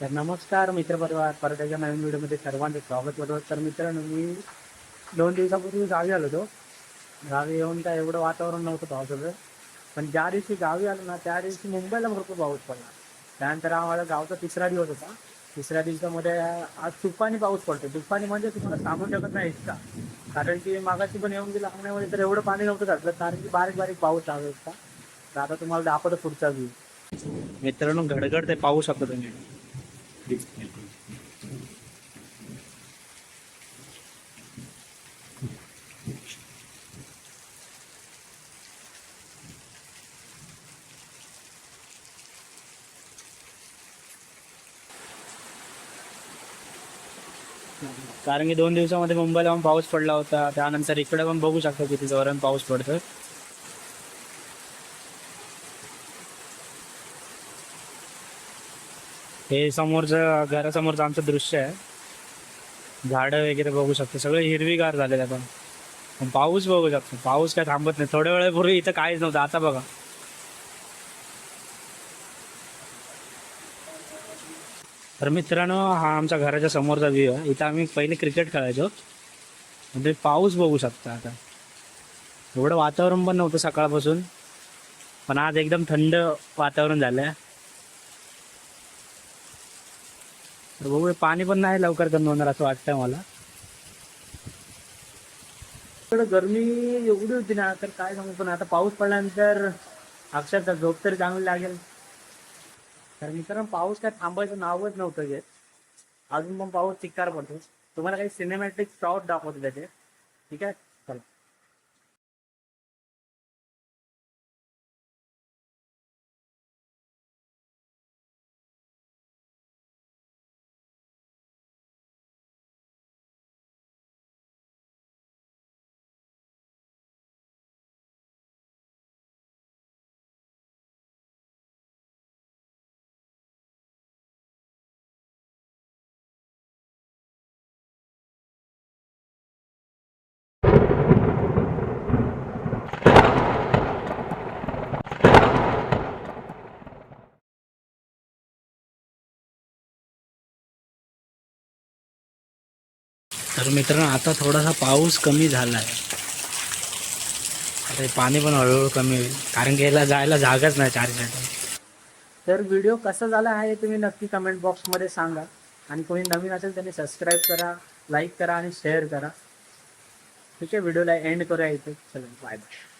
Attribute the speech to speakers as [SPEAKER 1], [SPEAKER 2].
[SPEAKER 1] तर नमस्कार मित्रपरिवार. परत एका नवीन व्हिडिओमध्ये सर्वांचे स्वागत करतो. तर मित्रांनो मी दोन दिवसापूर्वी गावी आलो होतो. गावी येऊन काय एवढं वातावरण नव्हतं पावसाचं. पण ज्या दिवशी गावी आलो ना त्या दिवशी मुंबईला भरपूर पाऊस पडला. त्यानंतर आम्हाला गावचा तिसरा दिवस होता. तिसऱ्या दिवसामध्ये आज तुफानी पाऊस पडतो तुफानी म्हणजे तुम्हाला सांगू शकत नाही इतका. कारण की मागाशी पण येऊन गेला अंगण्यामध्ये तर एवढं पाणी नव्हतं घातलं. कारण की बारीक बारीक पाऊस चालू होता. तर आता तुम्हाला दाखवतो पुढचा व्ह्यू मित्रांनो घडघड ते पाहू शकता तुम्ही. कारण की दोन दिवसामध्ये मुंबईला पण पाऊस पडला होता. त्यानंतर इकडे पण बघू शकतो किती जोरात पाऊस पडतो हे समोरचं घरासमोरचं आमचं दृश्य आहे. झाडं वगैरे बघू शकतो. सगळे हिरवीगार झालेले आपण पण पाऊस बघू शकतो. पाऊस काय थांबत नाही. थोड्या वेळापूर्वी इथं काहीच नव्हतं. आता बघा. तर मित्रांनो हा आमच्या घराच्या समोरचा व्ह्यू आहे. इथं आम्ही पहिले क्रिकेट खेळायचो. म्हणजे पाऊस बघू शकता आता. एवढं वातावरण पण नव्हतं सकाळपासून. पण आज एकदम थंड वातावरण झालं आहे तर बघू पाणी पण नाही लवकर कमी होणार असं वाटतंय मला. इकडं गरमी एवढी होती ना तर काय सांगू पण आता पाऊस पडल्यानंतर अक्षरशः झोप तरी चांगली लागेल. तर मित्रांनो पाऊस काय थांबायचं नावच नव्हतं घेत. अजून पण पाऊस चिक्कार पडतो. तुम्हाला काही सिनेमॅटिक शॉट दाखवतो त्याचे. ठीक आहे? तर मित्रांनो आता थोडासा पाऊस कमी झाला आहे आता पाणी पण हळूहळू कमी होईल. कारण की याला जायला जागाच नाही चार्जसाठी तर व्हिडिओ कसा झाला आहे तुम्ही नक्की कमेंट बॉक्समध्ये सांगा. आणि कोणी नवीन असेल त्यांनी सबस्क्राईब करा लाईक करा आणि शेअर करा. ठीक आहे व्हिडिओला एंड करूया इथे. चला बाय बाय